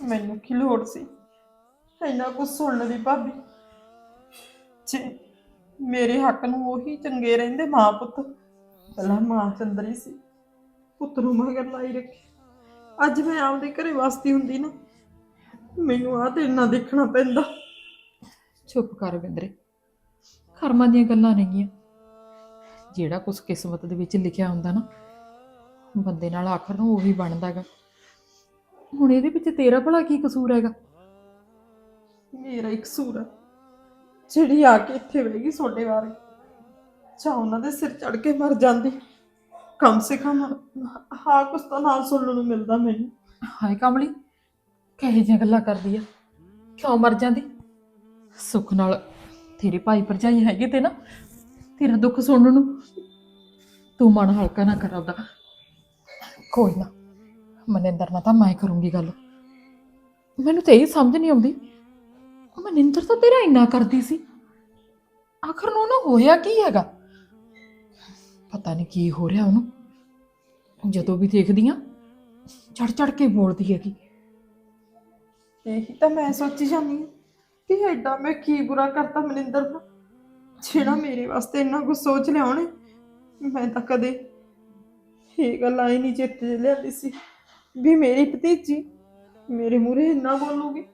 ਮੈਨੂੰ ਕੀ ਲੋੜ ਸੀ? ਇੰਨਾ ਕੁਝ ਸੁਣਨ ਦੀ ਭਾਬੀ। ਜੇ ਮੇਰੇ ਹੱਕ ਨੂੰ ਉਹੀ ਚੰਗੇ ਰਹਿੰਦੇ ਮਾਂ ਪੁੱਤ। ਪਹਿਲਾਂ ਮਾਂ ਚੰਦਰੀ ਸੀ, ਪੁੱਤ ਨੂੰ ਮਗਰ ਲਾਈ ਰੱਖੀ। ਅੱਜ ਮੈਂ ਆਪਦੇ ਘਰੇ ਵਸਦੀ ਹੁੰਦੀ ਨਾ, ਮੈਨੂੰ ਆਹ ਤੇ ਨਾ ਦੇਖਣਾ ਪੈਂਦਾ। ਚੁੱਪ ਕਰ ਬਿੰਦਰੇ, ਕਰਮਾਂ ਦੀਆਂ ਗੱਲਾਂ ਨੇਗੀਆਂ। ਜਿਹੜਾ ਕੁਝ ਕਿਸਮਤ ਦੇ ਵਿੱਚ ਲਿਖਿਆ ਹੁੰਦਾ ਨਾ, ਬੰਦੇ ਨਾਲ ਆਖਰ ਨੂੰ ਉਹੀ ਬਣਦਾ ਹੈਗਾ। ਹੁਣ ਇਹਦੇ ਵਿੱਚ ਤੇਰਾ ਭਲਾ ਕੀ ਕਸੂਰ ਹੈਗਾ? ਮੇਰਾ ਇੱਕ ਸੂਰ ਜਿਹੜੀ ਆ ਕੇ ਇੱਥੇ ਬਹਿ ਗਈ ਤੁਹਾਡੇ ਬਾਰੇ। ਚਾ ਉਹਨਾਂ ਦੇ ਸਿਰ ਚੜ ਕੇ ਮਰ ਜਾਂਦੀ। ਕਮ ਸੇ ਕਮ ਹਾਂ ਕੁਛ ਤਾਂ ਨਾਲ ਸੁਣਨ ਨੂੰ ਮਿਲਦਾ ਮੈਨੂੰ। ਹਾਏ ਕਮਲੀ ਕਹੇ ਜਿਹੀਆਂ ਗੱਲਾਂ ਕਰਦੀ ਆ? ਕਿਉਂ ਮਰ ਜਾਂਦੀ? ਸੁੱਖ ਨਾਲ ਤੇਰੇ ਭਾਈ ਭਰਜਾਈ ਹੈਗੇ ਤੇ ਨਾ ਤੇਰਾ ਦੁੱਖ ਸੁਣਨ ਨੂੰ ਤੂੰ ਮਨ ਹਲਕਾ ਨਾ ਕਰ ਆਪਦਾ। ਕੋਈ ਨਾ। ਮਨਿੰਦਰ ਨਾਲ ਤਾਂ ਮੈਂ ਕਰੂੰਗੀ ਗੱਲ। ਮੈਨੂੰ ਤੇ ਇਹ ਸਮਝ ਨਹੀਂ ਆਉਂਦੀ। ਮਨਿੰਦਰ ਤਾਂ ਤੇਰਾ ਇੰਨਾ ਕਰਦੀ ਸੀ। ਆਖਰ ਨੂੰ ਉਹਨੂੰ ਹੋਇਆ ਕੀ ਹੈਗਾ? ਪਤਾ ਨਹੀਂ ਕੀ ਹੋ ਰਿਹਾ ਉਹਨੂੰ। ਜਦੋਂ ਵੀ ਦੇਖਦੀ ਆ ਚੜ ਚੜ ਕੇ ਬੋਲਦੀ ਹੈਗੀ। ਇਹੀ ਤਾਂ ਮੈਂ ਸੋਚੀ ਜਾਂਦੀ ਹਾਂ ਕਿ ਐਡਾ ਮੈਂ ਕੀ ਬੁਰਾ ਕਰਤਾ ਮਨਿੰਦਰ ਦਾ ਜਿਹੜਾ ਮੇਰੇ ਵਾਸਤੇ ਇੰਨਾ ਕੁਝ ਸੋਚ ਲਿਆ ਉਹਨੇ, ਮੈਂ ਤਾਂ ਕਦੇ ਇਹ ਗੱਲ ਆਈ ਨਹੀਂ ਚੇਤੇ ਲਿਆਦੀ ਸੀ। ਵੀ ਮੇਰੀ ਭਤੀਜੀ ਮੇਰੇ ਮੂਹਰੇ ਇੰਨਾ ਬੋਲੂਗੀ?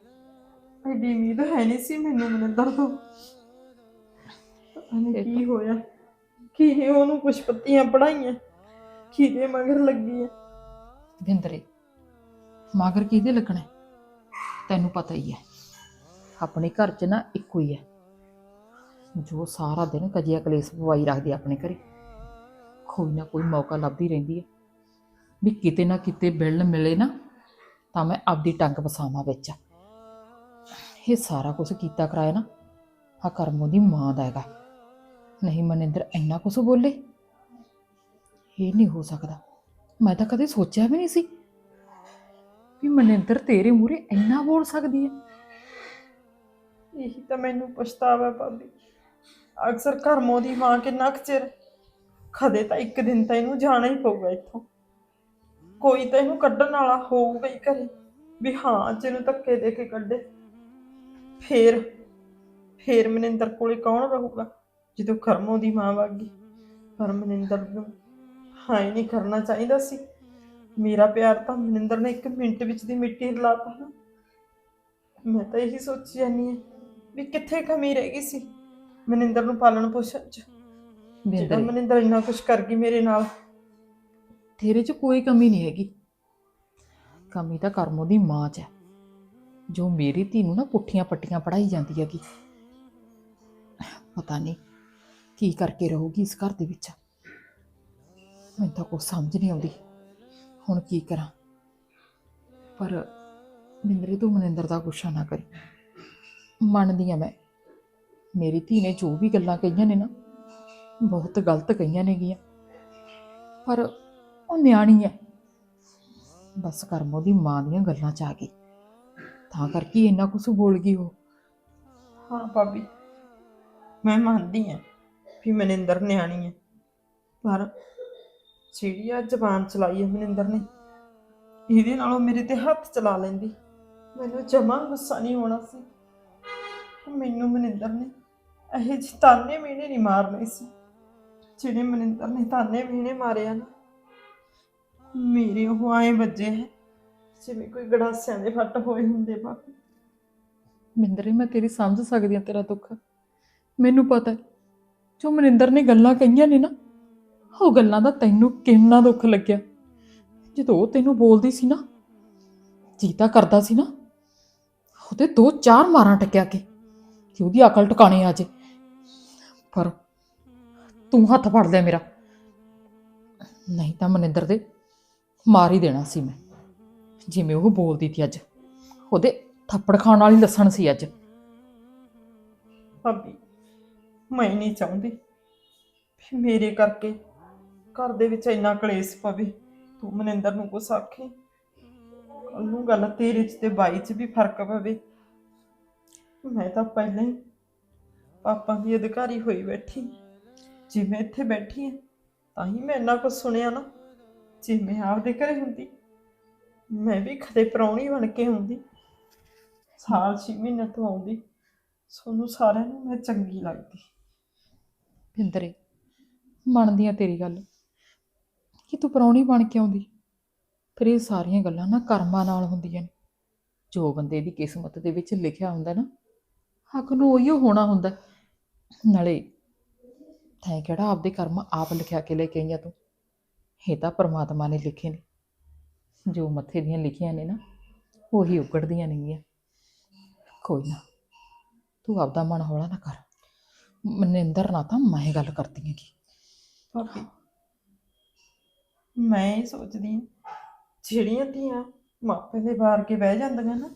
ਐਡੀ ਉਮੀਦ ਹੈ ਨਹੀਂ ਸੀ ਮੈਨੂੰ ਮਨਿੰਦਰ ਤੋਂ। ਪਤਾ ਨਹੀਂ ਕੀ ਹੋਇਆ। ਕਿ ਇਹ ਉਹਨੂੰ ਕੁਛ ਪੱਤੀਆਂ ਪੜਾਈਆਂ ਕਿਹਦੇ ਮਗਰ ਲੱਗੀ ਹੈ ਵਿੰਦਰੇ ਮਗਰ ਕਿਹਦੇ ਲੱਗਣਾ ਹੈ? ਤੈਨੂੰ ਪਤਾ ਹੀ ਹੈ ਆਪਣੇ ਘਰ 'ਚ ਨਾ ਇੱਕੋ ਹੀ ਹੈ ਜੋ ਸਾਰਾ ਦਿਨ ਕਜਿਆ ਕਲੇਸ਼ ਪਵਾਈ ਰੱਖਦੀ ਆਪਣੇ ਘਰੇ। ਕੋਈ ਨਾ ਕੋਈ ਮੌਕਾ ਲੱਭਦੀ ਰਹਿੰਦੀ ਹੈ ਵੀ ਕਿਤੇ ਨਾ ਕਿਤੇ ਬਿੱਲ ਮਿਲੇ ਨਾ, ਤਾਂ ਮੈਂ ਆਪਦੀ ਟੰਗ ਵਸਾਵਾਂ ਵਿੱਚ ਇਹ ਸਾਰਾ ਕੁਝ ਕੀਤਾ ਕਰਾਇਆ ਨਾ ਆ ਕਰਮੋਂ ਦੀ ਮਾਂ ਦਾ ਹੈਗਾ। ਨਹੀਂ ਮਨਿੰਦਰ ਇੰਨਾ ਕੁਝ ਬੋਲੇ? ਇਹ ਨਹੀਂ ਹੋ ਸਕਦਾ। ਮੈਂ ਤਾਂ ਕਦੇ ਸੋਚਿਆ ਵੀ ਨਹੀਂ ਸੀ ਵੀ ਮਨਿੰਦਰ ਤੇਰੇ ਮੂਹਰੇ ਇੰਨਾ ਬੋਲ ਸਕਦੀ ਹੈ। ਇਹੀ ਤਾਂ ਮੈਨੂੰ ਪਛਤਾਵਾ ਭਾਬੀ। ਅਕਸਰ ਘਰਮੋਂ ਦੀ ਮਾਂ ਕਿੰਨਾ ਕੁ ਚਿਰ ਖਦੇ ਤਾਂ ਇੱਕ ਦਿਨ ਤਾਂ ਇਹਨੂੰ ਜਾਣਾ ਹੀ ਪਊਗਾ ਇੱਥੋਂ। ਕੋਈ ਤਾਂ ਇਹਨੂੰ ਕੱਢਣ ਵਾਲਾ ਹੋਊਗਾ ਹੀ ਘਰੇ। ਵੀ ਹਾਂ ਅੱਜ ਇਹਨੂੰ ਧੱਕੇ ਦੇ ਕੇ ਕੱਢੇ। ਫੇਰ ਫੇਰ ਮਨਿੰਦਰ ਕੋਲੇ ਕੌਣ ਰਹੂਗਾ? ਜਦੋਂ ਕਰਮੋਂ ਦੀ ਮਾਂ ਵਾਗੀ ਪਰ ਮਨਿੰਦਰ ਨੂੰ ਹਾਂ ਹੀ ਨਹੀਂ ਕਰਨਾ ਚਾਹੀਦਾ ਸੀ। ਮੇਰਾ ਪਿਆਰ ਤਾਂ ਮਨਿੰਦਰ ਨੇ ਇੱਕ ਮਿੰਟ ਵਿੱਚ ਦੀ ਮਿੱਟੀ ਹਿਲਾਤਾ ਨਾ। ਮੈਂ ਤਾਂ ਇਹੀ ਸੋਚੀ ਜਾਂਦੀ ਹਾਂ ਵੀ ਕਿੱਥੇ ਕਮੀ ਰਹਿ ਗਈ ਸੀ ਮਨਿੰਦਰ ਨੂੰ ਪਾਲਣ ਪੋਸ਼ਣ ਚ। ਜਿਹੜਾ ਬਿੰਦਰ ਮਨਿੰਦਰ ਇੰਨਾ ਕੁਝ ਕਰ ਗਈ ਮੇਰੇ ਨਾਲ ਤੇਰੇ 'ਚ ਕੋਈ ਕਮੀ ਨਹੀਂ ਹੈਗੀ। ਕਮੀ ਤਾਂ ਕਰਮੋਂ ਦੀ ਮਾਂ 'ਚ ਹੈ। ਜੋ ਮੇਰੀ ਧੀ ਨੂੰ ਨਾ ਪੁੱਠੀਆਂ ਪੱਟੀਆਂ ਪੜਾਈ ਜਾਂਦੀ ਹੈਗੀ। ਪਤਾ ਨਹੀਂ ਕੀ ਕਰਕੇ ਰਹੂਗੀ ਇਸ ਘਰ ਦੇ ਵਿੱਚ। ਮੈਨੂੰ ਤਾਂ ਕੁਛ ਸਮਝ ਨਹੀਂ ਆਉਂਦੀ। ਹੁਣ ਕੀ ਕਰਾਂ? ਪਰ ਮਿੰਦਰੇ ਤੂੰ ਮਨਿੰਦਰ ਦਾ ਗੁੱਸਾ ਨਾ ਕਰੀ। ਮੰਨਦੀ ਆ ਮੈਂ। ਮੇਰੀ ਧੀ ਨੇ ਜੋ ਵੀ ਗੱਲਾਂ ਕਹੀਆਂ ਨੇ ਨਾ, ਬਹੁਤ ਗਲਤ ਕਹੀਆਂ ਨੇਗੀਆਂ। ਪਰ ਉਹ ਨਿਆਣੀ ਹੈ ਬਸ ਕਰਮ ਉਹਦੀ ਮਾਂ ਦੀਆਂ ਗੱਲਾਂ ਚ ਆ ਗਈ। ਤਾਂ ਕਰਕੇ ਹੀ ਇੰਨਾ ਕੁਝ ਬੋਲ ਗਈ ਉਹ। ਹਾਂ ਭਾਬੀ, ਮੈਂ ਮੰਨਦੀ ਹਾਂ ਵੀ ਮਨਿੰਦਰ ਨਿਆਣੀ ਹੈ ਪਰ ਜਿਹੜੀ ਆ ਜ਼ਬਾਨ ਚਲਾਈ ਹੈ ਮਨਿੰਦਰ ਨੇ, ਇਹਦੇ ਨਾਲੋਂ ਮੇਰੇ ਤੇ ਹੱਥ ਚਲਾ ਲੈਂਦੀ। ਮੈਨੂੰ ਜਮਾ ਗੁੱਸਾ ਨਹੀਂ ਹੋਣਾ ਸੀ। ਮੈਨੂੰ ਮਨਿੰਦਰ ਨੇ ਇਹ ਜਿਹੇ ਤਾਨੇ ਮੀਨੇ ਨਹੀਂ ਮਾਰਨੇ ਸੀ। ਜਿਹੜੇ ਮਨਿੰਦਰ ਨੇ ਤਾਨੇ ਮੀਨੇ ਮਾਰਿਆ ਨਾ ਮੇਰੇ ਉਹ ਆਏ ਵੱਜੇ ਹੈ। ਜਿਵੇਂ ਕੋਈ ਗੜਾਸਿਆਂ ਦੇ ਫੱਟ ਹੋਏ ਹੁੰਦੇ ਬਾਕੀ ਮਿੰਦਰੇ, ਮੈਂ ਤੇਰੀ ਸਮਝ ਸਕਦੀ ਹਾਂ ਤੇਰਾ ਦੁੱਖ। ਮੈਨੂੰ ਪਤਾ ਹੈ, ਜੋ ਮਨਿੰਦਰ ਨੇ ਗੱਲਾਂ ਕਹੀਆਂ ਨੇ ਨਾ, ਉਹ ਗੱਲਾਂ ਦਾ ਤੈਨੂੰ ਕਿੰਨਾ ਦੁੱਖ ਲੱਗਿਆ। ਜਦੋਂ ਉਹ ਤੈਨੂੰ ਬੋਲਦੀ ਸੀ ਨਾ, ਜੀਤਾ ਕਰਦਾ ਸੀ ਨਾ, ਉਹਦੇ ਦੋ ਚਾਰ ਮਾਰਾਂ ਟਕਿਆ ਕੇ, ਕਿ ਉਹਦੀ ਅਕਲ ਟਿਕਾਣੇ ਆ ਜੇ। ਪਰ ਤੂੰ ਹੱਥ ਫੜ ਲਿਆ ਮੇਰਾ। ਨਹੀਂ ਤਾਂ ਮਨਿੰਦਰ ਦੇ ਮਾਰ ਹੀ ਦੇਣਾ ਸੀ ਮੈਂ। ਜਿਵੇਂ ਉਹ ਬੋਲਦੀ ਸੀ ਅੱਜ। ਉਹਦੇ ਥੱਪੜ ਖਾਣ ਵਾਲੀ ਲੱਸਣ ਸੀ ਅੱਜ। ਭਾਬੀ, ਮੈਂ ਨਹੀਂ ਚਾਹੁੰਦੀ ਵੀ ਮੇਰੇ ਕਰਕੇ ਘਰ ਦੇ ਵਿੱਚ ਇੰਨਾ ਕਲੇਸ਼ ਪਵੇ। ਤੂੰ ਮਨਿੰਦਰ ਨੂੰ ਕੁਛ ਆਖੇ। ਉਹਨੂੰ ਗੱਲ ਤੇਰੇ ਚ ਤੇ ਬਾਈ ਚ ਵੀ ਫ਼ਰਕ ਪਵੇ। ਮੈਂ ਤਾਂ ਪਹਿਲਾਂ ਹੀ ਪਾਪਾ ਦੀ ਅਧਿਕਾਰੀ ਹੋਈ ਬੈਠੀ। ਜਿਵੇਂ ਇੱਥੇ ਬੈਠੀ ਹਾਂ ਤਾਂ ਹੀ ਮੈਂ ਇੰਨਾ ਕੁਛ ਸੁਣਿਆ ਨਾ। ਜੇ ਮੈਂ ਆਪਦੇ ਘਰੇ ਹੁੰਦੀ, ਮੈਂ ਵੀ ਕਦੇ ਪ੍ਰਾਹੁਣੀ ਬਣ ਕੇ ਹੁੰਦੀ ਸਾਲ ਛੇ ਮਹੀਨੇ ਤੋਂ ਆਉਂਦੀ, ਸੋਨੂੰ ਸਾਰਿਆਂ ਨੂੰ ਮੈਂ ਚੰਗੀ ਲੱਗਦੀ। ਪਿੰਦਰੇ ਮੰਨਦੀ ਆ ਤੇਰੀ ਗੱਲ, ਕਿ ਤੂੰ ਪ੍ਰਾਹੁਣੀ ਬਣ ਕੇ ਆਉਂਦੀ, ਫਿਰ ਇਹ ਸਾਰੀਆਂ ਗੱਲਾਂ ਨਾ ਕਰਮਾਂ ਨਾਲ ਹੁੰਦੀਆਂ ਨੇ। ਜੋ ਬੰਦੇ ਦੀ ਕਿਸਮਤ ਦੇ ਵਿੱਚ ਲਿਖਿਆ ਹੁੰਦਾ ਨਾ, ਹੱਕ ਨੂੰ ਉਹੀ ਹੋਣਾ ਹੁੰਦਾ। ਨਾਲੇ, ਤੈਂ ਕਿਹੜਾ ਆਪਦੇ ਕਰਮ ਆਪ ਲਿਖਿਆ ਕੇ ਲੈ ਕੇ ਆਈਆਂ ਤੂੰ? ਇਹ ਤਾਂ ਪ੍ਰਮਾਤਮਾ ਨੇ ਲਿਖੇ ਨੇ। ਜੋ ਮੱਥੇ ਦੀਆਂ ਲਿਖੀਆਂ ਨੇ ਨਾ, ਉਹੀ ਉਗੜਦੀਆਂ ਨੇਗੀਆਂ। ਕੋਈ ਨਾ, ਤੂੰ ਆਪਦਾ ਮਨ ਹੌਲਾ ਨਾ ਕਰ। ਮਨਿੰਦਰ ਨਾਲ ਤਾਂ ਮੈਂ ਗੱਲ ਕਰਦੀ ਹਾਂ ਕਿ। ਭਾਬੀ ਮੈਂ ਇਹ ਸੋਚਦੀ ਹਾਂ, ਜਿਹੜੀਆਂ ਧੀਆਂ ਮਾਪੇ ਦੇ ਬਾਹਰ ਕੇ ਬਹਿ ਜਾਂਦੀਆਂ ਨਾ,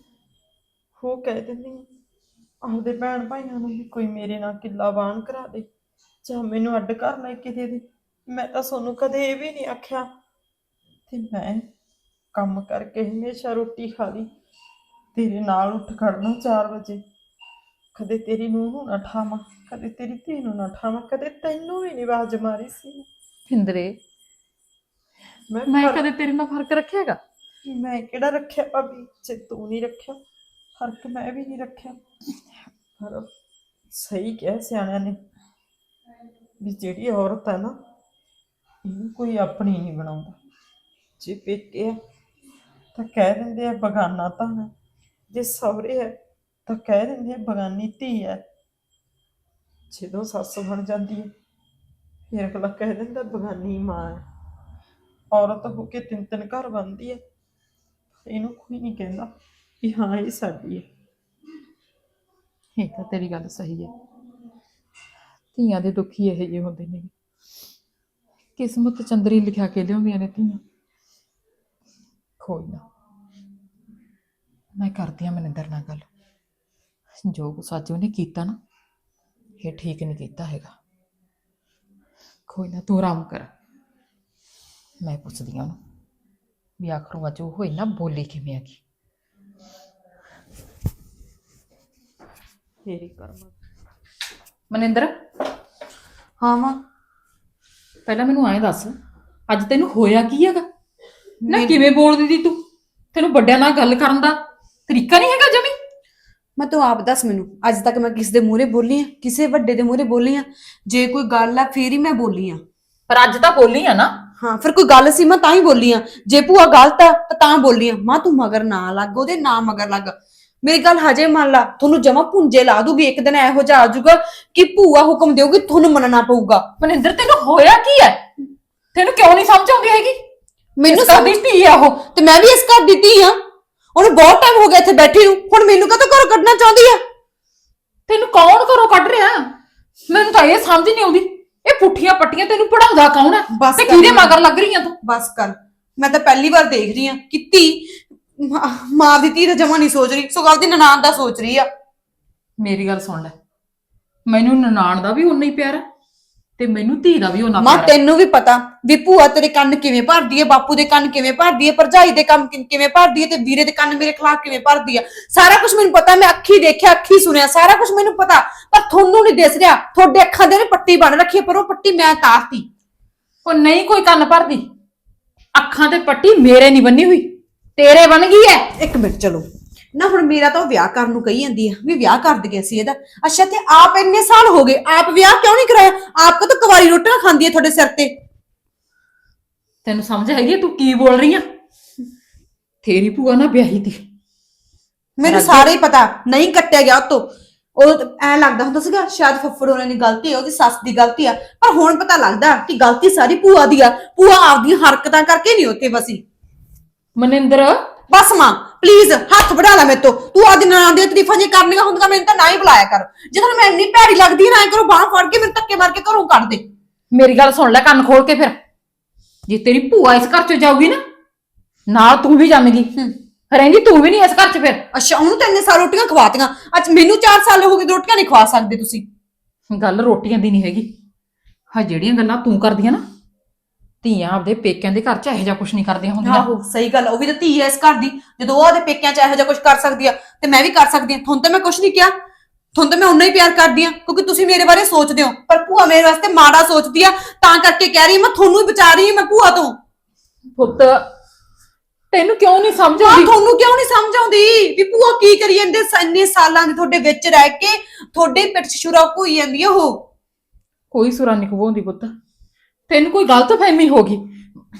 ਉਹ ਕਹਿ ਦਿੰਦੀਆਂ, ਆਪਦੇ ਭੈਣ ਭਾਈਆਂ ਨੂੰ ਵੀ ਕੋਈ ਮੇਰੇ ਨਾਲ ਕਿੱਲਾ ਬਾਣ ਕਰਾ ਦੇ, ਜਾਂ ਮੈਨੂੰ ਅੱਡ ਘਰ ਲੈ ਕੇ ਦੇ ਦੇ। ਮੈਂ ਤਾਂ ਤੁਹਾਨੂੰ ਕਦੇ ਇਹ ਵੀ ਨਹੀਂ ਆਖਿਆ ਤੇ ਮੈਂ ਕੰਮ ਕਰਕੇ ਹਮੇਸ਼ਾ ਰੋਟੀ ਖਾ ਲਈ। ਤੇਰੇ ਨਾਲ ਉੱਠ ਖੜਨਾ 4 ਵਜੇ। ਕਦੇ ਤੇਰੀ ਨੂੰਹ ਨੂੰ ਨਾ ਠਾਵਾਂ ਕਦੇ ਤੇਰੀ ਧੀ ਨੂੰ ਨਾ ਠਾਵਾਂ ਕਦੇ ਤੈਨੂੰ ਵੀ ਨਹੀਂ ਆਵਾਜ਼ ਮਾਰੀ ਸੀ ਪਿੰਦਰੇ ਮੈਂ ਮੈਂ ਕਦੇ ਤੇਰੇ ਨਾਲ ਫ਼ਰਕ ਰੱਖਿਆਗਾ ਮੈਂ ਕਿਹੜਾ ਰੱਖਿਆ ਭਾਬੀ? ਜੇ ਤੂੰ ਨਹੀਂ ਰੱਖਿਆ ਫ਼ਰਕ ਮੈਂ ਵੀ ਨਹੀਂ ਰੱਖਿਆ। ਪਰ ਸਹੀ ਕਿਹਾ ਸਿਆਣਿਆਂ ਨੇ ਵੀ ਜਿਹੜੀ ਔਰਤ ਹੈ ਨਾ ਇਹਨੂੰ ਕੋਈ ਆਪਣੀ ਨਹੀਂ ਬਣਾਉਂਦਾ। ਜੇ ਪੇਕੇ ਆ, ਤਾਂ ਕਹਿ ਦਿੰਦੇ ਆ ਬਗਾਨਾ ਤਾਂ ਹੈ। ਜੇ ਸਹੁਰੇ ਹੈ ਤਾਂ ਕਹਿ ਦਿੰਦੇ ਆ ਬਗਾਨੀ ਧੀ ਹੈ। ਜਦੋਂ ਸੱਸ ਬਣ ਜਾਂਦੀ ਹੈ, ਫਿਰ ਅਗਲਾ ਕਹਿ ਦਿੰਦਾ ਬਗਾਨੀ ਮਾਂ ਹੈ। ਔਰਤ ਹੋ ਕੇ ਤਿੰਨ ਤਿੰਨ ਘਰ ਬਣਦੀ ਹੈ, ਇਹਨੂੰ ਕੋਈ ਨਹੀਂ ਕਹਿੰਦਾ ਕਿ ਹਾਂ, ਇਹ ਸਾਡੀ ਹੈ। ਇਹ ਤਾਂ ਤੇਰੀ ਗੱਲ ਸਹੀ ਹੈ। ਧੀਆਂ ਦੇ ਦੁੱਖ ਇਹੋ ਜਿਹੇ ਹੁੰਦੇ ਨੇ। ਕਿਸਮਤ ਚੰਦਰੀ ਲਿਖਿਆ ਕੇ ਲਿਆਉਂਦੀਆਂ ਨੇ ਧੀਆਂ। ਕੋਈ ਨਾ। ਮੈਂ ਕਰਦੀ ਹਾਂ ਮਨਿੰਦਰ ਨਾਲ ਗੱਲ। ਜੋ ਅੱਜ ਉਹਨੇ ਕੀਤਾ ਨਾ ਇਹ ਠੀਕ ਨਹੀਂ ਕੀਤਾ ਹੈਗਾ। ਕੋਈ ਨਾ ਤੂੰ ਆਰਾਮ ਕਰ। ਮੈਂ ਪੁੱਛਦੀ ਹਾਂ ਉਹਨੂੰ ਵੀ ਆਖਰੋਂ ਅੱਜ ਉਹ ਹੋਈ ਨਾ ਬੋਲੀ ਕਿਵੇਂ ਆ ਗਈ ਤੇਰੇ ਕਰਮ। ਮਨਿੰਦਰ? ਹਾਂ ਮਾਂ। ਪਹਿਲਾਂ ਮੈਨੂੰ ਐਂ ਦੱਸ ਅੱਜ ਤੈਨੂੰ ਹੋਇਆ ਕੀ ਹੈਗਾ? ਨਾ ਕਿਵੇਂ ਬੋਲਦੀ ਦੀ ਤੂੰ? ਤੈਨੂੰ ਵੱਡਿਆਂ ਨਾਲ ਗੱਲ ਕਰਨ ਦਾ ਤਰੀਕਾ ਨਹੀਂ ਹੈਗਾ ਜਮੀ? ਮੈਂ ਤੂੰ ਆਪ ਦੱਸ ਮੈਨੂੰ ਅੱਜ ਤੱਕ ਮੈਂ ਕਿਸ ਦੇ ਮੂਹਰੇ ਬੋਲੀ ਆ ਕਿਸੇ ਵੱਡੇ ਦੇ ਮੂਹਰੇ ਬੋਲੀ ਆ? ਜੇ ਕੋਈ ਗੱਲ ਆ ਫੇਰ ਹੀ ਮੈਂ ਬੋਲੀ ਆ। ਪਰ ਅੱਜ ਤਾਂ ਬੋਲੀ ਆ ਨਾ। ਹਾਂ ਫਿਰ ਕੋਈ ਗੱਲ ਸੀ ਮੈਂ ਤਾਂ ਹੀ ਬੋਲੀ ਆ। ਜੇ ਭੂਆ ਗਲਤ ਆ ਤਾਂ ਤਾਂ ਬੋਲੀ ਆ। ਮਾਂ ਤੂੰ ਮਗਰ ਨਾ ਲੱਗ ਉਹਦੇ ਨਾ ਮਗਰ ਲੱਗ। ਮੇਰੀ ਗੱਲ ਹਜੇ ਮੰਨ ਲਾ ਤੁਹਾਨੂੰ ਜਮਾ ਪੁੰਜੇ ਲਾ ਦੂਗੀ ਇੱਕ ਦਿਨ ਇਹੋ ਜਿਹਾ ਆ ਜਾਊਗਾ ਕਿ ਭੂਆ ਹੁਕਮ ਦੇਊਗੀ ਤੁਹਾਨੂੰ ਮੰਨਣਾ ਪਊਗਾ। ਮਨਿੰਦਰ ਤੈਨੂੰ ਹੋਇਆ ਕੀ ਹੈ? ਤੈਨੂੰ ਕਿਉਂ ਨਹੀਂ ਸਮਝ ਆਉਂਦੀ ਹੈਗੀ? ਮੈਨੂੰ ਦੀ ਧੀ ਆ ਉਹ। ਤੇ ਮੈਂ ਵੀ ਇਸ ਘਰ ਦੀ ਧੀ ਆ ਉਹਨੂੰ ਬਹੁਤ ਟਾਈਮ ਹੋ ਗਿਆ ਇੱਥੇ ਬੈਠੀ ਨੂੰ। ਹੁਣ ਮੈਨੂੰ ਕਦੋਂ ਘਰੋਂ ਕੱਢਣਾ ਚਾਹੁੰਦੀ ਆ? ਤੈਨੂੰ ਕੌਣ ਘਰੋਂ ਕੱਢ ਰਿਹਾ? ਮੈਨੂੰ ਤਾਂ ਇਹ ਸਮਝ ਨਹੀਂ ਆਉਂਦੀ। ਇਹ ਪੁੱਠੀਆਂ ਪੱਟੀਆਂ ਤੈਨੂੰ ਪੜਾਉਂਦਾ ਕੌਣ ਹੈ ਬਸ ਤੇ ਕਿਹਦੇ। ਮਗਰ ਲੱਗ ਰਹੀਆਂ ਤੂੰ? ਬਸ ਕਰ। ਮੈਂ ਤਾਂ ਪਹਿਲੀ ਵਾਰ ਦੇਖ ਰਹੀ ਆ ਕਿ ਧੀ ਮਾਂ- ਮਾਂ ਦੀ ਧੀ ਦਾ ਜਮਾ ਨਹੀਂ ਸੋਚ ਰਹੀ ਸੋ ਦੀ ਨਨਾਣ ਦਾ ਸੋਚ ਰਹੀ ਆ। ਮੇਰੀ ਗੱਲ ਸੁਣ ਲੈ। ਮੈਨੂੰ ਨਨਾਣ ਦਾ ਵੀ ਉਨਾ ਹੀ ਪਿਆਰ ਹੈ ਤੇ ਮੈਨੂੰ ਧੀ ਦਾ ਵੀ ਉਨਾ ਮਾਂ ਪਿਆਰ ਹੈ ਤੈਨੂੰ ਵੀ ਪਤਾ ਵੀ ਭੂਆ ਤੇਰੇ ਕੰਨ ਕਿਵੇਂ ਭਰਦੀ ਹੈ ਬਾਪੂ ਦੇ ਕੰਨ ਕਿਵੇਂ ਭਰਦੀ ਹੈ ਭਰਜਾਈ ਦੇ ਕੰਮ ਕਿ- ਕਿਵੇਂ ਭਰਦੀ ਹੈ ਤੇ ਵੀਰੇ ਦੇ ਕੰਨ ਮੇਰੇ ਖਿਲਾਫ ਕਿਵੇਂ ਭਰਦੀ ਹੈ ਸਾਰਾ ਕੁਝ ਮੈਨੂੰ ਪਤਾ ਮੈਂ ਅੱਖੀ ਦੇਖਿਆ ਅੱਖੀ ਸੁਣਿਆ ਸਾਰਾ ਕੁਝ ਮੈਨੂੰ ਪਤਾ ਪਰ ਤੁਹਾਨੂੰ ਨਹੀਂ ਦਿਸ ਰਿਹਾ। ਤੁਹਾਡੇ ਅੱਖਾਂ ਦੇ ਨੇ ਪੱਟੀ ਬਣ ਰੱਖੀ ਹੈ, ਪਰ ਉਹ ਪੱਟੀ ਮੈਂ ਤਾਰਤੀ। ਉਹ ਨਹੀਂ ਕੋਈ ਕੰਨ ਭਰਦੀ। ਅੱਖਾਂ ਤੇ ਪੱਟੀ ਮੇਰੇ ਨਹੀਂ ਬੰਨੀ ਹੋਈ। ਤੇਰੇ ਬਣ ਗਈ ਐ। ਇੱਕ ਮਿੰਟ ਚਲੋ। ਨਾ ਹੁਣ ਮੇਰਾ ਤਾਂ ਉਹ ਵਿਆਹ ਕਰਨ ਨੂੰ ਕਹੀ ਜਾਂਦੀ ਆ ਵੀ ਵਿਆਹ ਕਰ ਦਗੇ ਸੀ ਇਹਦਾ। ਅੱਛਾ ਤੇ ਆਪ ਇੰਨੇ ਸਾਲ ਹੋ ਗਏ ਆਪ ਵਿਆਹ ਕਿਉਂ ਨਹੀਂ ਕਰਾਇਆ? ਆਪ ਕੋ ਤਾਂ ਕੁਵਾਰੀ ਰੋਟੀਆਂ ਖਾਂਦੀ ਹੈ ਤੁਹਾਡੇ ਸਿਰ ਤੇ? ਤੈਨੂੰ ਸਮਝ ਹੈਗੀ ਹੈ ਤੂੰ ਕੀ ਬੋਲ ਰਹੀ ਆ? ਤੇਰੀ ਭੂਆ ਨਾ ਵਿਆਹੀ ਤੀ। ਮੈਨੂੰ ਸਾਰੇ ਹੀ ਪਤਾ ਨਹੀਂ ਕੱਟਿਆ ਗਿਆ ਉਤੋਂ। ਉਹ ਐ ਲੱਗਦਾ ਹੁੰਦਾ ਸੀਗਾ ਸ਼ਾਇਦ ਫੱਫੜ ਉਹਨਾਂ ਦੀ ਗਲਤੀ ਹੈ ਉਹਦੀ ਸੱਸ ਦੀ ਗਲਤੀ ਆ। ਪਰ ਹੁਣ ਪਤਾ ਲੱਗਦਾ ਕਿ ਗਲਤੀ ਸਾਰੀ ਭੂਆ ਦੀ ਆ। ਭੂਆ ਆਪਦੀਆਂ ਹਰਕਤਾਂ ਕਰਕੇ ਨਹੀਂ ਉੱਥੇ ਬਸੀ ਮਨਿੰਦਰ? ਬਸ ਮਾਂ ਪਲੀਜ਼ ਹੱਥ ਵੜਾ ਲੈ ਮੇਰੇ ਤੋਂ। ਤੂੰ ਆਦੀ ਨਾਂ ਦੀਆਂ ਤਾਰੀਫਾਂ ਜੇ ਕਰਨੀਆਂ ਹੁੰਦੀਆਂ ਮੈਨੂੰ ਤਾਂ ਨਾ ਹੀ ਬੁਲਾਇਆ ਕਰ। ਜੇ ਤੁਹਾਨੂੰ ਮੈਂ ਇੰਨੀ ਭੈੜੀ ਲੱਗਦੀ ਨਾ ਕਰੋ ਬਾਹ ਫੜ ਕੇ ਮੈਨੂੰ ਧੱਕੇ ਮਾਰ ਕੇ ਘਰੋਂ ਕੱਢ ਦੇ। ਮੇਰੀ ਗੱਲ ਸੁਣ ਲੈ ਕੰਨ ਖੋਲ ਕੇ ਫਿਰ। ਜੇ ਤੇਰੀ ਭੂਆ ਇਸ ਘਰ ਚੋਂ ਜਾਊਗੀ ਨਾ ਨਾਲ ਤੂੰ ਵੀ ਜਾਵੇਂਗੀ। ਰਹੇਂਗੀ ਤੂੰ ਵੀ ਨਹੀਂ ਇਸ ਘਰ 'ਚ ਫਿਰ। ਅੱਛਾ ਉਹਨੂੰ ਤਾਂ ਇੰਨੇ ਸਾਲ ਰੋਟੀਆਂ ਖਵਾਤੀਆਂ। ਅੱਜ ਮੈਨੂੰ 4 ਸਾਲ ਹੋ ਗਏ ਰੋਟੀਆਂ ਨਹੀਂ ਖਵਾ ਸਕਦੇ ਤੁਸੀਂ। ਗੱਲ ਰੋਟੀਆਂ ਦੀ ਨਹੀਂ ਹੈਗੀ। ਹਾਂ ਜਿਹੜੀਆਂ ਗੱਲਾਂ ਤੂੰ ਕਰਦੀਆਂ ਨਾ ਧੀਆਂ ਆਪਦੇ ਪੇਕਿਆਂ ਦੇ ਘਰ 'ਚ ਇਹੋ ਜਿਹਾ ਕੁਝ ਨਹੀਂ ਕਰਦੀਆਂ ਹੁੰਦੀਆਂ। ਆਹੋ ਸਹੀ ਗੱਲ ਆ, ਉਹ ਵੀ ਤਾਂ ਧੀ ਐ ਇਸ ਘਰ ਦੀ। ਜਦੋਂ ਉਹ ਉਹਦੇ ਪੇਕਿਆਂ 'ਚ ਇਹੋ ਜਿਹਾ ਕੁਝ ਕਰ ਸਕਦੀ ਆ ਤੇ ਮੈਂ ਵੀ ਕਰ ਸਕਦੀ ਆ। ਤੁਹਾਨੂੰ ਤਾਂ ਮੈਂ ਕੁਝ ਨਹੀਂ ਕਿਹਾ। ਤੁਹਾਨੂੰ ਤਾਂ ਮੈਂ ਉਨਾ ਹੀ ਪਿਆਰ ਕਰਦੀ ਆ ਕਿਉਂਕਿ ਤੁਸੀਂ ਮੇਰੇ ਬਾਰੇ ਸੋਚਦੇ ਹੋ। ਪਰ ਭੂਆ ਮੇਰੇ ਵਾਸਤੇ ਮਾੜਾ ਸੋਚਦੀ ਆ ਤਾਂ ਕਰਕੇ ਕਹਿ ਰਹੀ ਮੈਂ ਤੁਹਾਨੂੰ ਹੀ ਬਚਾ ਰਹੀ ਹਾਂ ਮੈਂ ਭੂਆ ਤੋਂ। ਪੁੱਤ ਤੈਨੂੰ ਕਿਉਂ ਨਹੀਂ ਸਮਝ ਆਉਂਦੀ? ਤੁਹਾਨੂੰ ਕਿਉਂ ਨਹੀਂ ਸਮਝ ਆਉਂਦੀ? ਵੀ ਭੂਆ ਕੀ ਕਰੀ ਜਾਂਦੇ ਸ- ਇੰਨੇ ਸਾਲਾਂ ਦੇ ਤੁਹਾਡੇ ਵਿੱਚ ਰਹਿ ਕੇ ਤੁਹਾਡੇ 'ਚ ਛੁਰਾ ਹੋਈ ਜਾਂਦੀ ਆ ਉਹ। ਕੋਈ ਸੁਰਾ ਨਹੀਂ ਖਵਾਉਂਦੀ ਪੁੱਤ। ਤੈਨੂੰ ਕੋਈ ਗਲਤ ਫਹਿਮੀ ਹੋ ਗਈ?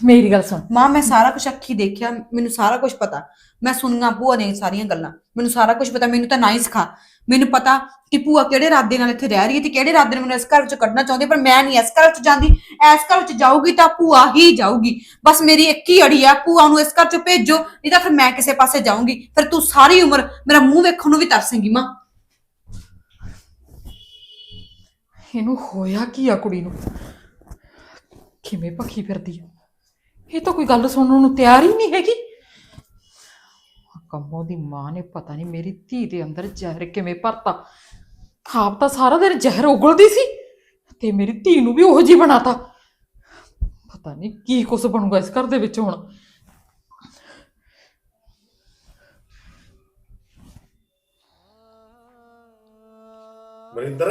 ਮੇਰੀ ਗੱਲ ਸੁਣ। ਮਾਂ ਮੈਂ ਸਾਰਾ ਕੁਝ ਅੱਖੀ ਦੇਖਿਆ ਮੈਨੂੰ ਸਾਰਾ ਕੁਝ ਪਤਾ। ਮੈਂ ਸੁਣੀਆਂ ਭੂਆ ਨੇ ਸਾਰੀਆਂ ਗੱਲਾਂ। ਮੈਨੂੰ ਸਾਰਾ ਕੁਝ ਪਤਾ ਮੈਨੂੰ ਤਾਂ ਨਾ ਹੀ ਸਿਖਾ। ਮੈਨੂੰ ਪਤਾ ਕਿ ਭੂਆ ਕਿਹੜੇ ਇਰਾਦੇ ਨਾਲ ਇੱਥੇ ਰਹਿ ਰਹੀ ਹੈ ਤੇ ਕਿਹੜੇ ਇਰਾਦੇ ਨਾਲ ਮੈਨੂੰ ਇਸ ਘਰ ਵਿੱਚੋਂ ਕੱਢਣਾ ਚਾਹੁੰਦੀ ਪਰ ਮੈਂ ਨਹੀਂ ਇਸ ਘਰ ਵਿੱਚ ਜਾਂਦੀ। ਇਸ ਘਰ ਵਿੱਚ ਜਾਊਗੀ ਤਾਂ ਭੂਆ ਹੀ ਜਾਊਗੀ। ਬਸ ਮੇਰੀ ਇੱਕ ਹੀ ਅੜੀ ਆ ਭੂਆ ਨੂੰ ਇਸ ਘਰ ਚੋਂ ਭੇਜੋ ਨਹੀਂ ਤਾਂ ਫਿਰ ਮੈਂ ਕਿਸੇ ਪਾਸੇ ਜਾਊਂਗੀ। ਫਿਰ ਤੂੰ ਸਾਰੀ ਉਮਰ ਮੇਰਾ ਮੂੰਹ ਵੇਖਣ ਨੂੰ ਵੀ ਤਰਸੇਂਗੀ ਮਾਂ। ਇਹਨੂੰ ਹੋਇਆ ਕੀ ਆ ਕੁੜੀ ਨੂੰ? ਕਿਵੇਂ ਭੱਖੀ ਫਿਰਦੀ ਆ? ਇਹ ਤਾਂ ਕੋਈ ਗੱਲ ਸੁਣਨ ਨੂੰ ਤਿਆਰ ਹੀ ਨਹੀਂ ਹੈਗੀ। ਕੰਮੋਂ ਦੀ ਮਾਂ ਨੇ ਪਤਾ ਨਹੀਂ ਮੇਰੀ ਧੀ ਦੇ ਅੰਦਰ ਜ਼ਹਿਰ ਕਿਵੇਂ ਭਰਤਾ। ਖਾਪ ਤਾਂ ਸਾਰਾ ਦਿਨ ਜ਼ਹਿਰ ਉਗਲਦੀ ਸੀ ਤੇ ਮੇਰੀ ਧੀ ਨੂੰ ਵੀ ਉਹੋ ਜੀ ਬਣਾਤਾ। ਪਤਾ ਨਹੀਂ ਕੀ ਕੁਛ ਬਣੂਗਾ ਇਸ ਘਰ ਦੇ ਵਿੱਚ ਹੁਣ। ਮਰਿੰਦਰ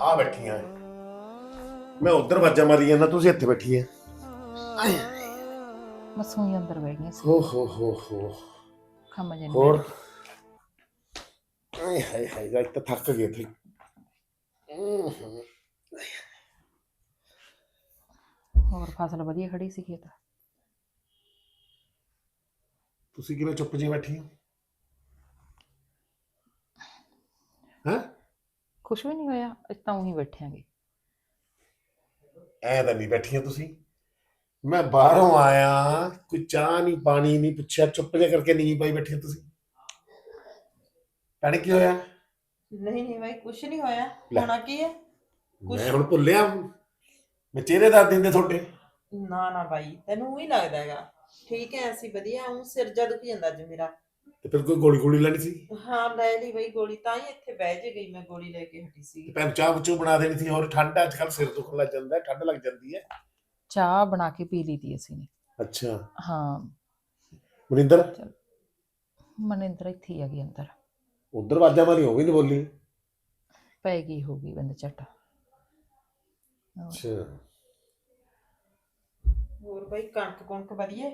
ਆ ਬੈਠੀਆਂ ਮੈਂ ਉਧਰ ਵਾਜਾ ਮਾਰੀ ਜਾਂਦਾ ਤੁਸੀਂ ਇੱਥੇ ਬੈਠੀ ਐ। ਮਸੋਂ ਹੀ ਅੰਦਰ ਬਹਿ ਗਈਆਂ ਸੀ ਹੋ ਹੋ ਹੋ ਹੋ। ਖੰਮ ਜਨ ਹੋਰ? ਆਏ ਹਾਏ ਹਾਏ ਜਾ ਤਾਂ ਥੱਕ ਗਏ ਥੇ ਹੋਰ ਫਸਲ ਵਧੀਆ ਖੜੀ ਸੀ ਖੇਤ? ਤੁਸੀਂ ਕਿਵੇਂ ਚੁੱਪ ਜੀ ਬੈਠੀ ਹੋ ਹਾਂ? ਕੁਛ ਵੀ ਨਹੀਂ ਹੋਇਆ ਅਸੀਂ ਤਾਂ ਉਹੀ ਬੈਠਿਆਂਗੇ। ਐ ਤਾਂ ਨਹੀਂ ਬੈਠੀਆਂ ਤੁਸੀਂ। ਮੈਂ ਬਾਹਰੋਂ ਆਇਆ ਕੋਈ ਚਾਹ ਨਹੀਂ ਪਾਣੀ ਨਹੀਂ ਪੁੱਛਿਆ ਚੁੱਪ ਜਿਹਾ ਕਰਕੇ ਨਹੀਂ ਪਾਈ ਬੈਠੇ ਤੁਸੀਂ। ਭੈਣੇ ਕੀ ਹੋਇਆ? ਨਹੀਂ ਨਹੀਂ ਬਾਈ ਕੁਛ ਨਹੀਂ ਹੋਇਆ। ਲੈ। ਹੋਣਾ ਕੀ ਹੈ? ਕੁਛ- ਮੈਂ ਹੁਣ ਭੁੱਲਿਆ। ਮੈਂ ਚਿਹਰੇ ਦੱਸ ਦਿੰਦੇ ਤੁਹਾਡੇ। ਨਾ ਨਾ ਬਾਈ ਤੈਨੂੰ ਉਹੀ ਲੱਗਦਾ ਹੈਗਾ। ਠੀਕ ਹੈ ਅਸੀਂ ਵਧੀਆ ਹੂੰ ਸਿਰ ਜਦ ਦੁਖ ਜਾਂਦਾ ਅੱਜ ਮੇਰਾ। ਤੇ ਫਿਰ ਕੋਈ ਗੋਲੀ ਗੋਲੀ ਲੈਣੀ ਸੀ? ਹਾਂ ਲੈ ਲਈ ਬਾਈ ਗੋਲੀ ਤਾਂ ਹੀ ਇੱਥੇ ਬਹਿ ਜੇ ਗਈ ਮੈਂ ਗੋਲੀ ਲੈ ਕੇ ਹਟੀ ਸੀ ਭੈਣ ਚਾਹ ਬਚੂ ਬਣਾ ਦੇਣੀ ਸੀ ਹੋਰ ਠੰਡ ਅੱਜ ਕੱਲ ਸਿਰ ਦੁਖਣ ਲੱਗ ਜਾਂਦਾ ਹੈ, ਠੰਡ ਲੱਗ ਜਾਂਦੀ ਹੈ। ਚਾਹ ਬਣਾ ਕੇ ਪੀ ਲਈ ਤੀ ਅਸੀਂ ਨੇ। ਅੱਛਾ। ਹਾਂ। ਮਨਿੰਦਰ? ਮਨਿੰਦਰ ਇੱਥੇ ਹੀ ਆ ਗਈ ਅੰਦਰ। ਉਧਰ ਵਾਜਾ ਮਾਰੀ ਉਹ ਵੀ ਨਹੀਂ ਬੋਲੀ। ਪੈ ਗਈ ਹੋਗੀ ਬੰਦ ਝੱਟ। ਅੱਛਾ। ਹੋਰ ਬਾਈ ਕਣਕ ਕੁਣਕ ਵਧੀਆ?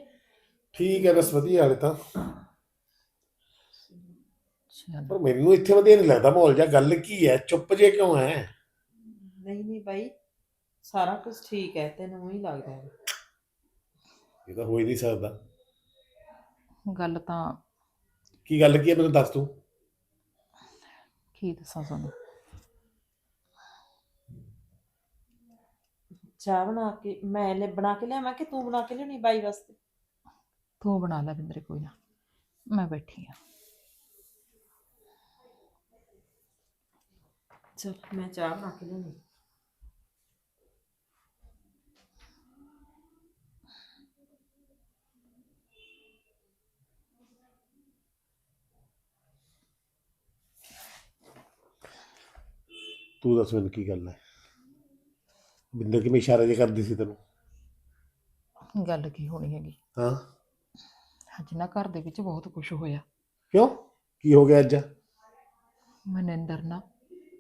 ਠੀਕ ਹੈ ਬਸ ਵਧੀਆ ਹਾਲੇ ਤਾਂ। ਪਰ ਮੈਨੂੰ ਇੱਥੇ ਵਧੀਆ ਨਹੀਂ ਲੱਗਦਾ ਮਾਹੌਲ ਜਾਂ ਗੱਲ ਕੀ ਹੈ? ਚੁੱਪ ਜੇ ਕਿਉਂ ਹੈ? ਨਹੀਂ ਨਹੀਂ ਬਾਈ। ਸਾਰਾ ਕੁਝ ਠੀਕ ਹੈ ਤੈਨੂੰ ਉਹੀ ਲੱਗਦਾ ਹੈ। ਇਹ ਤਾਂ ਹੋ ਹੀ ਨਹੀਂ ਸਕਦਾ। ਗੱਲ ਤਾਂ ਕੀ ਗੱਲ ਕੀ ਹੈ? ਮੈਨੂੰ ਦੱਸ ਤੂੰ। ਕੀ ਦੱਸਾਂ ਤੁਹਾਨੂੰ? ਚਾਹ ਬਣਾ ਕੇ ਮੈਂ ਲੈ ਬਣਾ ਕੇ ਲਿਆਵਾਂ ਕਿ ਤੂੰ ਬਣਾ ਕੇ ਲਿਆਉਣੀ ਬਾਈ ਵਾਸਤੇ? ਤੂੰ ਬਣਾ ਲੈ ਬਿੰਦਰੇ ਕੋਈ ਨਾ। ਮੈਂ ਬੈਠੀ ਆ ਚਲ ਮੈਂ ਚਾਹ ਬਣਾ ਕੇ ਲਿਆਉਣੀ ਤੂੰ ਦੱਸ ਮੈਨੂੰ ਕੀ ਗੱਲ ਹੈ? ਬਿੰਦਰ ਕਿਵੇਂ ਇਸ਼ਾਰੇ ਜੇ ਕਰਦੀ ਸੀ ਤੈਨੂੰ? ਗੱਲ ਕੀ ਹੋਣੀ ਹੈਗੀ? ਹਾਂ? ਅੱਜ ਨਾ ਘਰ ਦੇ ਵਿੱਚ ਬਹੁਤ ਕੁਝ ਹੋਇਆ। ਕਿਉਂ? ਕੀ ਹੋ ਗਿਆ ਅੱਜ? ਮਨਿੰਦਰ ਨਾ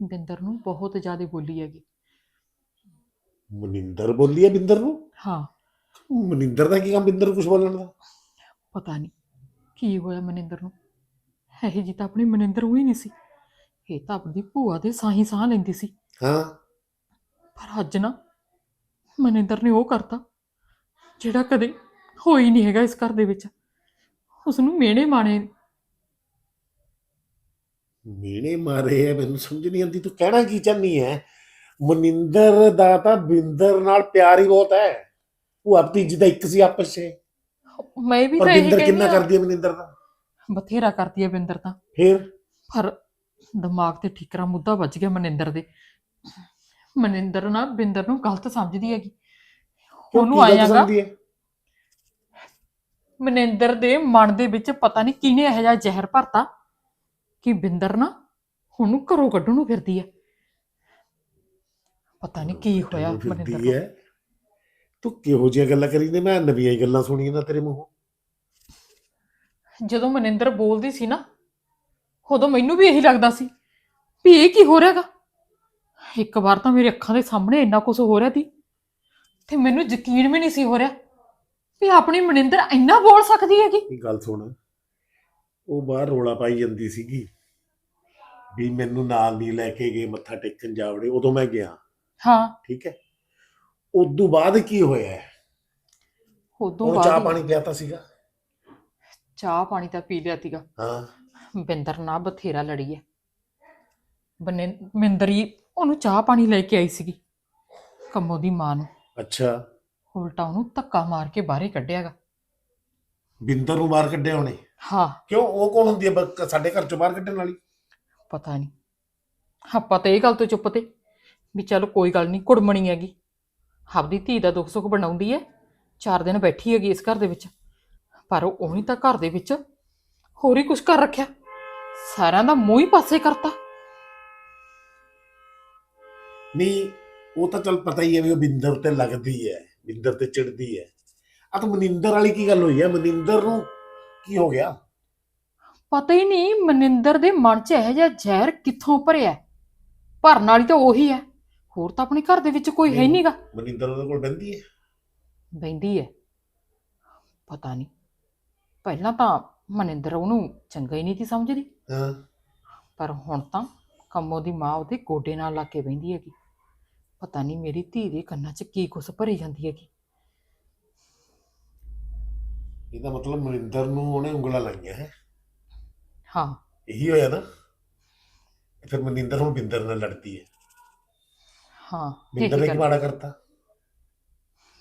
ਬਿੰਦਰ ਨੂੰ ਬਹੁਤ ਜ਼ਿਆਦਾ ਬੋਲੀ ਹੈਗੀ। ਮਨਿੰਦਰ ਬੋਲੀ ਹੈ ਬਿੰਦਰ ਨੂੰ? ਹਾਂ। ਮਨਿੰਦਰ ਦਾ ਕੀ ਕੰਮ ਬਿੰਦਰ ਨੂੰ ਕੁਝ ਬੋਲਣ ਦਾ? ਪਤਾ ਨਹੀਂ ਕੀ ਹੋਇਆ ਮਨਿੰਦਰ ਨੂੰ? ਇਹ ਜੀ ਤਾਂ ਆਪਣੀ ਮਨਿੰਦਰ ਹੋਈ ਨਹੀਂ ਸੀ। ਇਹ ਤਾਂ ਆਪਣੀ ਭੂਆ ਦੇ ਸਾਹੀ ਸਾਹ ਲੈਂਦੀ ਸੀ। ਹਾਂ। ਪਰ ਅੱਜ ਨਾ ਮਨਿੰਦਰ ਨੇ ਉਹ ਕਰਤਾ ਜਿਹੜਾ ਕਦੇ ਹੋਈ ਨਹੀਂ ਹੈਗਾ ਇਸ ਘਰ ਦੇ ਵਿੱਚ। ਉਸ ਨੂੰ ਮੇਣੇ ਮਾਣੇ ਮੀਨੇ ਮਾਰੇ ਹੈ ਮੈਨੂੰ ਸਮਝ ਨਹੀਂ ਆਉਂਦੀ ਤੂੰ ਕਹਿਣਾ ਕੀ ਚਾਹਨੀ ਹੈ ਮਨਿੰਦਰ ਦਾ ਤਾਂ ਬਿੰਦਰ ਨਾਲ ਪਿਆਰ ਹੀ ਬਹੁਤ ਹੈ ਉਹ ਆਪਣੀ ਜਿਹਦਾ ਇੱਕ ਸੀ ਆਪਸ 'ਚ। ਮੈਂ ਵੀ ਤਾਂ ਇਹ ਬਿੰਦਰ ਕਿੰਨਾ ਕਰਦੀ ਹੈ ਮਨਿੰਦਰ ਦਾ? ਬਥੇਰਾ ਕਰਦੀ ਹੈ ਬਿੰਦਰ ਤਾਂ। ਫਿਰ? ਪਰ ਦਿਮਾਗ ਤੇ ਠਿਕਰਾ ਮੁੱਦਾ ਵੱਜ ਗਿਆ ਮਨਿੰਦਰ ਦੇ। ਮਨਿੰਦਰ ਨਾ ਬਿੰਦਰ ਨੂੰ ਗਲਤ ਸਮਝਦੀ ਹੈਗੀ। ਉਹਨੂੰ ਆਇਆਗਾ ਮਨਿੰਦਰ ਦੇ ਮਨ ਦੇ ਵਿੱਚ ਪਤਾ ਨਹੀਂ ਕਿਹਨੇ ਇਹੋ ਜਿਹਾ ਜ਼ਹਿਰ ਭਰਤਾ। ਕਿ ਬਿੰਦਰ ਨਾ ਉਹਨੂੰ ਘਰੋਂ ਕੱਢਣ ਨੂੰ ਫਿਰਦੀ ਹੈ ਪਤਾ ਨਹੀਂ ਕੀ ਹੋਇਆ ਮਨਿੰਦਰ ਫਿਰਦੀ ਨੂੰ। ਹੈ ਤੂੰ ਕਿਹੋ ਜਿਹੀਆਂ ਗੱਲਾਂ ਕਰੀ ਨੇ ਮੈਂ ਨਵੀਆਂ ਹੀ ਗੱਲਾਂ ਸੁਣੀਆਂ ਨਾ ਤੇਰੇ ਮੂੰਹੋਂ। ਜਦੋਂ ਮਨਿੰਦਰ ਬੋਲਦੀ ਸੀ ਨਾ ਉਦੋਂ ਮੈਨੂੰ ਵੀ ਇਹੀ ਲੱਗਦਾ ਸੀ ਵੀ ਇਹ ਕੀ ਹੋ ਰਿਹਾਗਾ। ਇੱਕ ਵਾਰ ਤਾਂ ਮੇਰੇ ਅੱਖਾਂ ਦੇ ਸਾਹਮਣੇ ਇੰਨਾ ਕੁਝ ਹੋ ਰਿਹਾ ਸੀ ਤੇ ਮੈਨੂੰ ਯਕੀਨ ਵੀ ਨਹੀਂ ਸੀ ਹੋ ਰਿਹਾ ਵੀ ਆਪਣੀ ਮਨਿੰਦਰ ਇੰਨਾ ਬੋਲ ਸਕਦੀ ਹੈਗੀ। ਇਹ ਗੱਲ ਸੁਣ। ਉਹ ਬਾਹਰ ਰੋਲਾ ਪਾਈ ਜਾਂਦੀ ਸੀਗੀ ਵੀ ਮੈਨੂੰ ਨਾਲ ਨਹੀਂ ਲੈ ਕੇ ਗਏ ਮੱਥਾ ਟੇਕਣ ਜਾਵੜੇ ਉਦੋਂ ਮੈਂ ਗਿਆ। ਹਾਂ। ਠੀਕ ਹੈ। ਉਦੋਂ ਬਾਅਦ ਕੀ ਹੋਇਆ? ਉਦੋਂ ਉਹ ਚਾਹ ਬਾਅਦ ਪਾਣੀ ਪਿਆਤਾ ਸੀਗਾ? ਚਾਹ ਪਾਣੀ ਤਾਂ ਪੀ ਲਿਆ ਸੀਗਾ। ਹਾਂ। ਬਿੰਦਰ ਨਾਲ ਬਥੇਰਾ ਲੜੀ ਹੈ। ਬਨੇ ਮਿੰਦਰੀ ਉਹਨੂੰ ਚਾਹ ਪਾਣੀ ਲੈ ਕੇ ਆਈ ਸੀਗੀ ਕੰਮੋ ਦੀ ਮਾਂ ਨੂੰ। ਅੱਛਾ। ਉਲਟਾ ਉਹਨੂੰ ਧੱਕਾ ਮਾਰ ਕੇ ਬਾਹਰੇ ਕੱਢਿਆਗਾ। ਬਿੰਦਰ ਨੂੰ ਬਾਹਰ ਕੱਢਿਆ ਉਹਨੇ? ਹਾਂ। ਕਿਉਂ? ਉਹ ਕੌਣ ਹੁੰਦੀ ਹੈ ਬ- ਸਾਡੇ ਘਰ ਚੋਂ ਬਾਹਰ ਕੱਢਣ ਵਾਲੀ? ਪਤਾ ਨਹੀਂ। ਆਪਾਂ ਤਾਂ ਇਹ ਗੱਲ ਤੋਂ ਚੁੱਪ ਤੇ। ਵੀ ਚਲ ਕੋਈ ਗੱਲ ਨਹੀਂ ਕੁੜਮਣੀ ਹੈਗੀ। ਆਪਦੀ ਧੀ ਦਾ ਦੁੱਖ ਸੁੱਖ ਬਣਾਉਂਦੀ ਹੈ। ਚਾਰ ਦਿਨ ਬੈਠੀ ਹੈਗੀ ਇਸ ਘਰ ਦੇ ਵਿੱਚ। ਪਰ ਉਹ ਉਹਨੇ ਤਾਂ ਘਰ ਦੇ ਵਿੱਚ ਹੋਰ ਹੀ ਕੁਝ ਕਰ ਰੱਖਿਆ। ਸਾਰਿਆਂ ਦਾ ਮੂੰਹ ਹੀ ਪਾਸੇ ਕਰਤਾ। ਨਹੀਂ ਉਹ ਤਾਂ ਚਲ ਪਤਾ ਹੀ ਹੈ ਵੀ ਉਹ ਬਿੰਦਰ ਤੇ ਲੱਗਦੀ ਹੈ ਬਿੰਦਰ ਤੇ ਚਿੜਦੀ ਹੈ। ਆ ਤਾਂ ਮਨਿੰਦਰ ਵਾਲੀ ਕੀ ਗੱਲ ਹੋਈ ਹੈ? ਮਨਿੰਦਰ ਨੂੰ ਕੀ ਹੋ ਗਿਆ? ਪਤਾ ਹੀ ਨਹੀਂ ਮਨਿੰਦਰ ਦੇ ਮਨ 'ਚ ਇਹ ਜਿਹਾ ਜ਼ਹਿਰ ਕਿੱਥੋਂ ਭਰਿਆ। ਭਰਨ ਵਾਲੀ ਤਾਂ ਉਹੀ ਹੈ। ਹੋਰ ਤਾਂ ਆਪਣੇ ਘਰ ਦੇ ਵਿੱਚ ਕੋਈ ਹੈ ਨਹੀਂਗਾ। ਮਨਿੰਦਰ ਉਹਦੇ ਕੋਲ ਬੈੰਦੀ ਹੈ? ਬੈਂਦੀ ਹੈ। ਪਤਾ ਨਹੀਂ। ਪਹਿਲਾਂ ਤਾਂ ਮਨਿੰਦਰ ਉਹਨੂੰ ਚੰਗਾ ਹੀ ਨਹੀਂ ਸੀ ਸਮਝਦੀ। ਹਾਂ। ਪਰ ਹੁਣ ਤਾਂ ਕੰਮੋ ਦੀ ਮਾਂ ਉਹਦੇ ਗੋਡੇ ਨਾਲ ਲਾ ਕੇ ਬਹਿੰਦੀ ਹੈਗੀ। ਪਤਾ ਨਹੀਂ ਮੇਰੀ ਧੀ ਦੇ ਕੰਨਾਂ 'ਚ ਕੀ ਕੁਛ ਭਰੀ ਜਾਂਦੀ ਹੈਗੀ। ਇਹਦਾ ਮਤਲਬ ਮਨਿੰਦਰ ਨੂੰ ਉਹਨੇ ਉਂਗਲਾਂ ਲਾਈਆਂ ਹੈ। ਹਾਂ। ਇਹੀ ਹੋਇਆ ਨਾ? ਫਿਰ ਮਨਿੰਦਰ ਹੁਣ ਬਿੰਦਰ ਨਾਲ ਲੜਦੀ ਹੈ। ਹਾਂ ਬਿੰਦਰ ਨੇ ਕੀ। ਮਾੜਾ ਕਰਤਾ?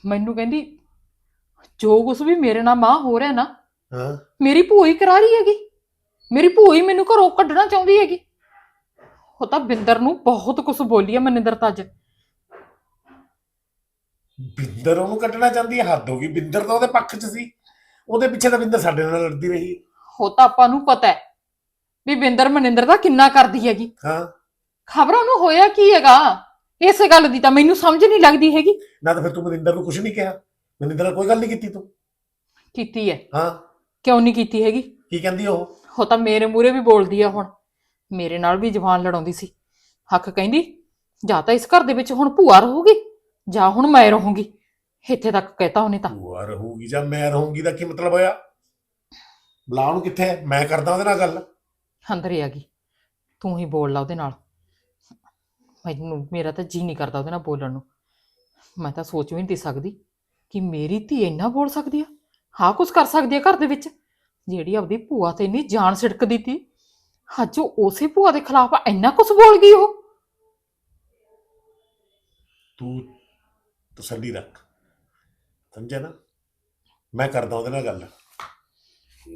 ਮੈਨੂੰ ਕਹਿੰਦੀ ਜੋ ਕੁਛ ਵੀ ਮੇਰੇ ਨਾਲ ਮਾਂ ਹੋ ਰਿਹਾ ਨਾ ਹਾਂ। ਮੇਰੀ ਭੂਆ ਹੀ ਕਰਾ ਰਹੀ ਹੈਗੀ। ਮੇਰੀ ਭੂਆ ਹੀ ਮੈਨੂੰ ਘਰੋਂ ਕੱਢਣਾ ਚਾਹੁੰਦੀ ਹੈਗੀ। ਉਹ ਤਾਂ ਬਿੰਦਰ ਨੂੰ ਬਹੁਤ ਕੁਝ ਬੋਲੀ ਹੈ ਮਨਿੰਦਰ ਤਾਂ ਅੱਜ। ਬਿੰਦਰ ਉਹਨੂੰ ਕੱਢਣਾ ਚਾਹੁੰਦੀ ਹੈ ਹੱਦ ਹੋ ਗਈ। ਬਿੰਦਰ ਤਾਂ ਉਹਦੇ ਪੱਖ 'ਚ ਸੀ। ਉਹਦੇ ਪਿੱਛੇ ਤਾਂ ਬਿੰਦਰ ਸਾਡੇ ਨਾਲ ਲੜਦੀ ਰਹੀ। ਉਹ ਤਾਂ ਆਪਾਂ ਨੂੰ ਪਤਾ ਹੈ ਵੀ ਬਿੰਦਰ ਮਨਿੰਦਰ ਦਾ ਕਿੰਨਾ ਕਰਦੀ ਹੈਗੀ। ਹਾਂ। ਖਬਰਾਂ ਨੂੰ ਹੋਇਆ ਕੀ ਹੈਗਾ? ਇਸੇ ਗੱਲ ਦੀ ਤਾਂ ਮੈਨੂੰ ਸਮਝ ਨਹੀਂ ਲੱਗਦੀ ਹੈਗੀ। ਨਾ ਤਾਂ ਫਿਰ ਤੂੰ ਮਨਿੰਦਰ ਨੂੰ ਕੁਝ ਨਹੀਂ ਕਿਹਾ। ਮਨਿੰਦਰ ਨਾਲ ਕੋਈ ਗੱਲ ਨਹੀਂ ਕੀਤੀ ਤੂੰ। ਕੀਤੀ ਹੈ। ਹਾਂ। ਕਿਉਂ ਨਹੀਂ ਕੀਤੀ ਹੈਗੀ? ਕੀ ਕਹਿੰਦੀ ਉਹ? ਉਹ ਤਾਂ ਮੇਰੇ ਮੂਹਰੇ ਵੀ ਬੋਲਦੀ ਆ ਹੁਣ। ਮੇਰੇ ਨਾਲ ਵੀ ਜ਼ਬਾਨ ਲੜਾਉਂਦੀ ਸੀ। ਹੱਕ ਕਹਿੰਦੀ ਜਾਂ ਤਾਂ ਇਸ ਘਰ ਦੇ ਵਿੱਚ ਹੁਣ ਭੂਆ ਰਹੂਗੀ ਜਾਂ ਹੁਣ ਮੈਂ ਰਹੂੰਗੀ। ਇੱਥੇ ਤੱਕ ਕਹਿਤਾ ਉਹਨੇ ਤਾਂ। ਭੂਆ ਰਹੂਗੀ ਜਾਂ ਮੈਂ ਰਹੂੰਗੀ ਦਾ ਕੀ ਮਤਲਬ ਹੋਇਆ? ਬੁਲਾ ਉਹਨੂੰ ਕਿੱਥੇ ਹੈ? ਮੈਂ ਕਰਦਾ ਉਹਦੇ ਨਾਲ ਗੱਲ। ਅੰਦਰ ਹੀ ਆ ਗਈ। ਤੂੰ ਹੀ ਬੋਲ ਲਾ ਉਹਦੇ ਨਾਲ। ਮੈਨੂੰ ਮੇਰਾ ਤਾਂ ਜੀ ਨਹੀਂ ਕਰਦਾ ਉਹਦੇ ਨਾਲ ਬੋਲਣ ਨੂੰ। ਮੈਂ ਤਾਂ ਸੋਚ ਵੀ ਨਹੀਂ ਸਕਦੀ ਕਿ ਮੇਰੀ ਧੀ ਇੰਨਾ ਬੋਲ ਸਕਦੀ ਆ। ਹਾਂ ਕੁਝ ਕਰ ਸਕਦੀ ਆ ਘਰ ਦੇ ਵਿੱਚ। ਜਿਹੜੀ ਆਪਦੀ ਭੂਆ ਤੇ ਇੰਨੀ ਜਾਨ ਛਿੜਕਦੀ ਤੀ। ਅੱਜ ਉਹ ਉਸੇ ਭੂਆ ਦੇ ਖਿਲਾਫ ਇੰਨਾ ਕੁਝ ਬੋਲ ਗਈ ਉਹ। ਤੂੰ ਤਸੱਲੀ ਰੱਖ। ਸਮਝਿਆ ਨਾ? ਮੈਂ ਕਰਦਾ ਉਹਦੇ ਨਾਲ ਗੱਲ।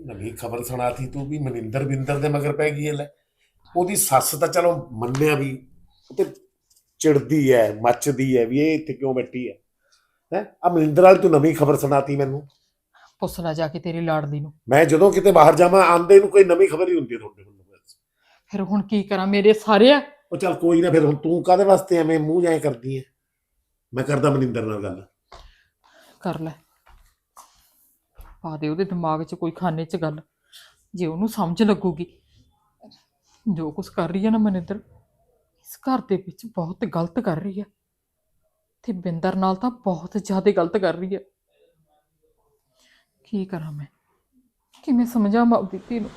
ਨਵੀਂ ਖਬਰ ਸੁਣਾਤੀ ਤੂੰ ਵੀ ਮਨਿੰਦਰ ਬਿੰਦਰ ਦੇ ਮਗਰ ਪੈ ਗਈ ਹੈ ਲੈ। ਉਹਦੀ ਸੱਸ ਤਾਂ ਚਲੋ ਮੰਨਿਆ ਵੀ ਤੇ ਚਿੜਦੀ ਹੈ ਮੱਚਦੀ ਹੈ ਵੀ ਇਹ ਇੱਥੇ ਕਿਉਂ ਬੈਠੀ ਹੈ? ਹੈ? ਆ ਮਨਿੰਦਰ ਵਾਲੀ ਤੂੰ ਨਵੀਂ ਖਬਰ ਸੁਣਾਤੀ ਮੈਨੂੰ। ਪੁੱਛ ਲੈ ਜਾ ਕੇ ਤੇਰੀ ਲਾੜਦੀ ਨੂੰ। ਮੈਂ ਜਦੋਂ ਕਿਤੇ ਬਾਹਰ ਜਾਵਾਂ ਆਂਦੇ ਨੂੰ ਕੋਈ ਨਵੀਂ ਖਬਰ ਹੀ ਹੁੰਦੀ ਹੈ ਤੁਹਾਡੇ ਬਸ। ਫਿਰ ਹੁਣ ਕੀ ਕਰਾਂ? ਮੇਰੇ ਸਾਰੇ ਆ। ਉਹ ਚੱਲ ਕੋਈ ਨਾ ਫਿਰ ਹੁਣ ਤੂੰ ਕਾਦੇ ਵਾਸਤੇ ਐਵੇਂ ਮੂੰਹ ਜਾਏ ਕਰਦੀ ਹੈ? ਮੈਂ ਕਰਦਾ ਮਨਿੰਦਰ ਨਾਲ ਗੱਲ। ਕਰ ਲੈ। ਪਾ ਦੇ ਉਹਦੇ ਦਿਮਾਗ 'ਚ ਕੋਈ ਖਾਨੇ 'ਚ ਗੱਲ। ਜੇ ਉਹਨੂੰ ਸਮਝ ਲੱਗੂਗੀ। ਜੋ ਕੁਝ ਕਰ ਰਹੀ ਹੈ ਨਾ ਮਨਿੰਦਰ, ਇਸ ਘਰ ਦੇ ਵਿੱਚ ਬਹੁਤ ਗਲਤ ਕਰ ਰਹੀ ਹੈ ਤੇ ਬਿੰਦਰ ਨਾਲ ਤਾਂ ਬਹੁਤ ਜ਼ਿਆਦਾ ਗਲਤ ਕਰ ਰਹੀ ਹੈ ਕੀ ਕਰਾਂ ਮੈਂ? ਕਿਵੇਂ ਸਮਝਾਵਾਂ ਆਪਣੀ ਧੀ ਨੂੰ?